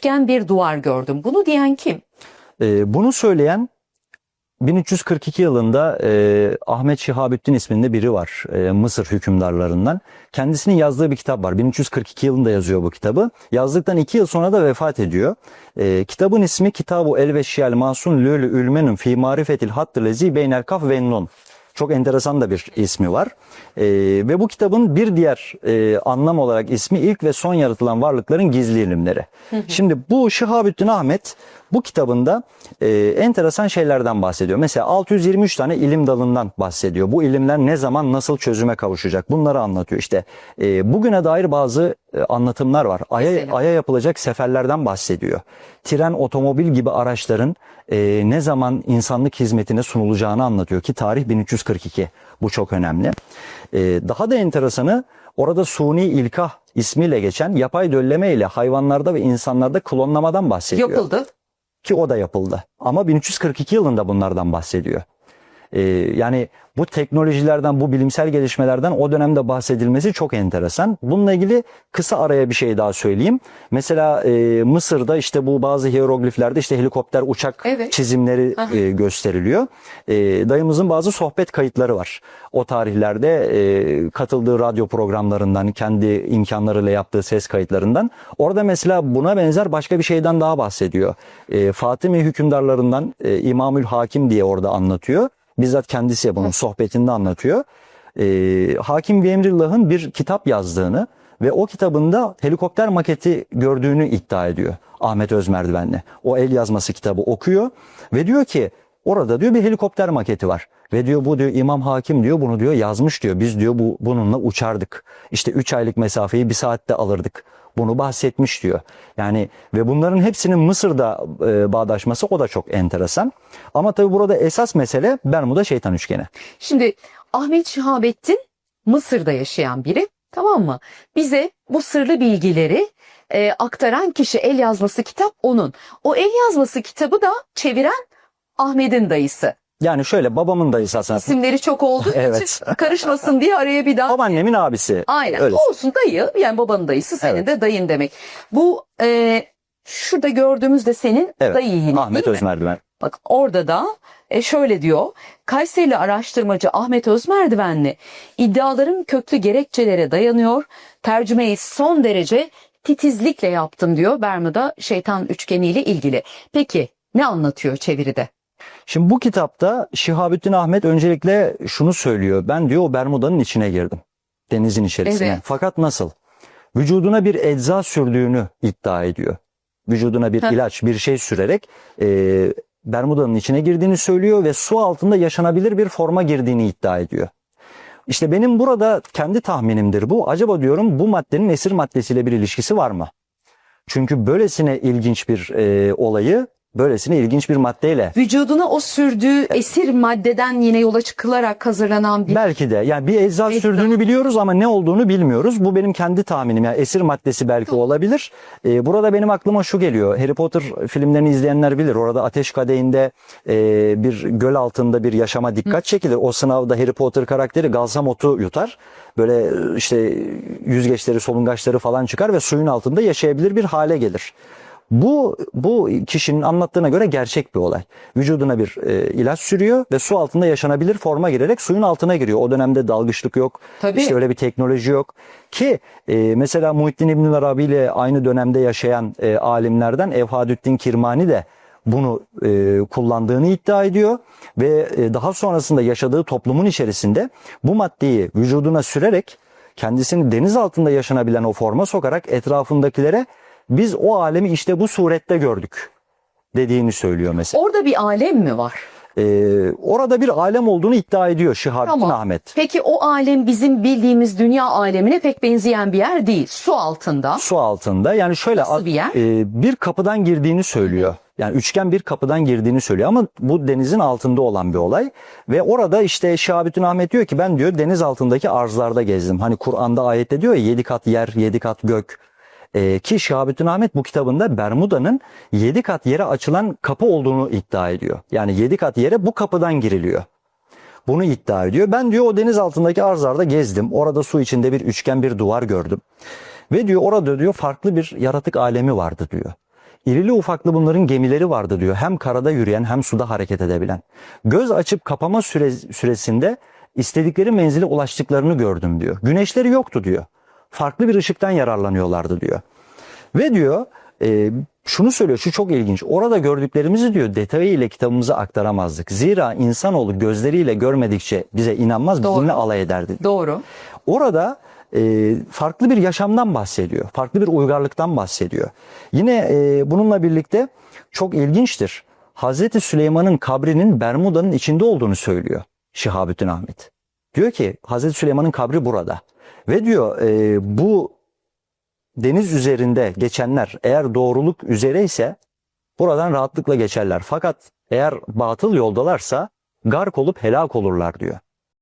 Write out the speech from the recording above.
üçgen bir duvar gördüm. Bunu diyen kim? Ee, bunu söyleyen 1342 yılında e, Ahmet Şihabüddin isminde biri var e, Mısır hükümdarlarından. Kendisinin yazdığı bir kitap var. 1342 yılında yazıyor bu kitabı. Yazdıktan iki yıl sonra da vefat ediyor. E, kitabın ismi Kitabu El Veşyal Masun Lölü Ülmenun Fi Marifetil Hattı Lezi Beynel Kaf ve. Çok enteresan da bir ismi var. E, ve bu kitabın bir diğer e, anlam olarak ismi ilk ve son yaratılan varlıkların gizli ilimleri. Şimdi bu Şihabüddin Ahmet bu kitabında e, enteresan şeylerden bahsediyor. Mesela 623 tane ilim dalından bahsediyor. Bu ilimler ne zaman nasıl çözüme kavuşacak bunları anlatıyor. İşte e, bugüne dair bazı e, anlatımlar var. Aya, Mesela? Aya yapılacak seferlerden bahsediyor. Tren, otomobil gibi araçların e, ne zaman insanlık hizmetine sunulacağını anlatıyor ki tarih 1342. Bu çok önemli. E, daha da enteresanı orada suni ilkah ismiyle geçen yapay dölleme ile hayvanlarda ve insanlarda klonlamadan bahsediyor. Yapıldı. Ki o da yapıldı. Ama 1342 yılında bunlardan bahsediyor. Ee, yani bu teknolojilerden, bu bilimsel gelişmelerden o dönemde bahsedilmesi çok enteresan. Bununla ilgili kısa araya bir şey daha söyleyeyim. Mesela e, Mısır'da işte bu bazı hierogliflerde işte helikopter, uçak Evet. çizimleri Aha. e, gösteriliyor. E, dayımızın bazı sohbet kayıtları var. O tarihlerde e, katıldığı radyo programlarından, kendi imkanlarıyla yaptığı ses kayıtlarından. Orada mesela buna benzer başka bir şeyden daha bahsediyor. E, Fatimi hükümdarlarından e, İmamül Hakim diye orada anlatıyor. Bizzat kendisi bunun sohbetinde anlatıyor. E, Hakim bir Emrillah'ın bir kitap yazdığını ve o kitabında helikopter maketi gördüğünü iddia ediyor Ahmet Özmerdivenli. O el yazması kitabı okuyor ve diyor ki orada diyor bir helikopter maketi var. Ve diyor bu diyor İmam Hakim diyor bunu diyor yazmış diyor. Biz diyor bu bununla uçardık. İşte 3 aylık mesafeyi bir saatte alırdık. Bunu bahsetmiş diyor. Yani ve bunların hepsinin Mısır'da e, bağdaşması o da çok enteresan. Ama tabii burada esas mesele Bermuda şeytan üçgeni. Şimdi Ahmet Şihabettin Mısır'da yaşayan biri tamam mı? Bize bu sırlı bilgileri e, aktaran kişi el yazması kitap onun. O el yazması kitabı da çeviren Ahmet'in dayısı. Yani şöyle babamın dayısı aslında. İsimleri çok olduğu Evet. için karışmasın diye araya bir daha. Babaannemin abisi. Aynen Öyle. olsun dayı yani babanın dayısı senin Evet. de dayın demek. Bu e, şurada gördüğümüz de senin Evet. dayı Ahmet? Özmerdiven. Bak orada da e, şöyle diyor. Kayserili araştırmacı Ahmet Özmerdivenli iddiaların köklü gerekçelere dayanıyor. Tercümeyi son derece titizlikle yaptım diyor Bermuda şeytan üçgeniyle ilgili. Peki ne anlatıyor çeviride? Şimdi bu kitapta Şihabüddin Ahmet öncelikle şunu söylüyor. Ben diyor o Bermuda'nın içine girdim. Denizin içerisine. Evet. Fakat nasıl? Vücuduna bir ecza sürdüğünü iddia ediyor. Vücuduna bir Heh. ilaç, bir şey sürerek e, Bermuda'nın içine girdiğini söylüyor ve su altında yaşanabilir bir forma girdiğini iddia ediyor. İşte benim burada kendi tahminimdir bu. Acaba diyorum bu maddenin esir maddesiyle bir ilişkisi var mı? Çünkü böylesine ilginç bir e, olayı, böylesine ilginç bir maddeyle Vücuduna o sürdüğü esir maddeden yine yola çıkılarak hazırlanan bir Belki de yani bir ecza Ecza. sürdüğünü biliyoruz ama ne olduğunu bilmiyoruz. Bu benim kendi tahminim. Yani esir maddesi belki olabilir. Ee, burada benim aklıma şu geliyor. Harry Potter filmlerini izleyenler bilir. Orada ateş kadehinde e, bir göl altında bir yaşama dikkat çekilir. O sınavda Harry Potter karakteri galsamotu yutar. Böyle işte yüzgeçleri, solungaçları falan çıkar ve suyun altında yaşayabilir bir hale gelir. Bu bu kişinin anlattığına göre gerçek bir olay. Vücuduna bir e, ilaç sürüyor ve su altında yaşanabilir forma girerek suyun altına giriyor. O dönemde dalgıçlık yok. Tabii. İşte öyle bir teknoloji yok. Ki e, mesela Muhittin İbn Arabi ile aynı dönemde yaşayan e, alimlerden Evhadüddin Kirmani de bunu e, kullandığını iddia ediyor ve e, daha sonrasında yaşadığı toplumun içerisinde bu maddeyi vücuduna sürerek kendisini deniz altında yaşanabilen o forma sokarak etrafındakilere biz o alemi işte bu surette gördük dediğini söylüyor mesela. orada bir alem mi var? Ee, orada bir alem olduğunu iddia ediyor Şihabettin Tamam. Ahmet. Peki o alem bizim bildiğimiz dünya alemine pek benzeyen bir yer değil. Su altında. Su altında yani şöyle Nasıl bir yer? e, bir kapıdan girdiğini söylüyor. Yani üçgen bir kapıdan girdiğini söylüyor ama bu denizin altında olan bir olay. Ve orada işte Şahabettin Ahmet diyor ki ben diyor deniz altındaki arzlarda gezdim. Hani Kur'an'da ayette diyor ya yedi kat yer, yedi kat gök. Ee, ki Şahabettin Ahmet bu kitabında Bermuda'nın yedi kat yere açılan kapı olduğunu iddia ediyor. Yani yedi kat yere bu kapıdan giriliyor. Bunu iddia ediyor. Ben diyor o deniz altındaki arzlarda gezdim. Orada su içinde bir üçgen bir duvar gördüm. Ve diyor orada diyor farklı bir yaratık alemi vardı diyor. İrili ufaklı bunların gemileri vardı diyor. Hem karada yürüyen hem suda hareket edebilen. Göz açıp kapama süre, süresinde istedikleri menzile ulaştıklarını gördüm diyor. Güneşleri yoktu diyor. Farklı bir ışıktan yararlanıyorlardı diyor. Ve diyor e, şunu söylüyor şu çok ilginç. Orada gördüklerimizi diyor detayıyla kitabımıza aktaramazdık. Zira insanoğlu gözleriyle görmedikçe bize inanmaz Doğru. bizimle alay ederdi. Doğru. Orada e, farklı bir yaşamdan bahsediyor. Farklı bir uygarlıktan bahsediyor. Yine e, bununla birlikte çok ilginçtir. Hazreti Süleyman'ın kabrinin Bermuda'nın içinde olduğunu söylüyor Şihabüddin Ahmet. Diyor ki Hazreti Süleyman'ın kabri burada. Ve diyor e, bu deniz üzerinde geçenler eğer doğruluk üzere ise buradan rahatlıkla geçerler. Fakat eğer batıl yoldalarsa gark olup helak olurlar diyor.